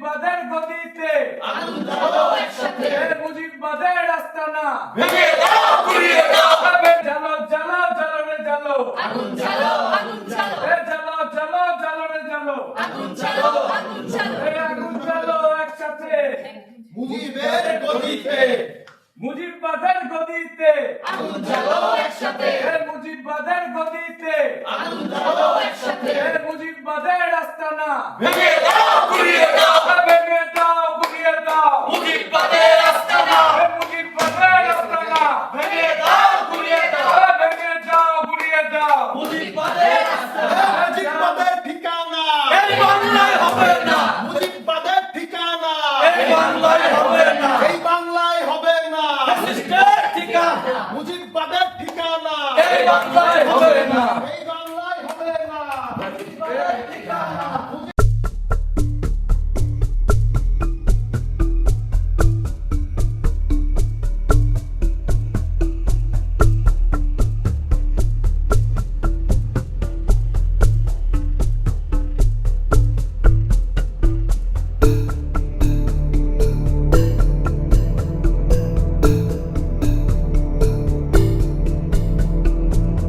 মুজিববাদের গদিতে আগুন দাও একসাথে ভেঙে দাও দাও। জ্বালো জ্বালো জ্বালো আগুন জ্বালো আগুন জ্বালো জ্বালো জ্বালো জ্বালো আগুন জ্বালো আগুন জ্বালো আগুন জ্বালো একসাথে। মুজিবের গদিতে আগুন জ্বালো একসাথে। মুজিব বাদে মুজিব বাদে ঠিকানা। এই বাংলায় হবে না। মুজিব বাদে ঠিকানা। এই বাংলায় হবে না। এই বাংলায় হবে না। ফ্যাসিস্টের ঠিকানা। মুজিব বাদে ঠিকানা। এই বাংলায় হবে না।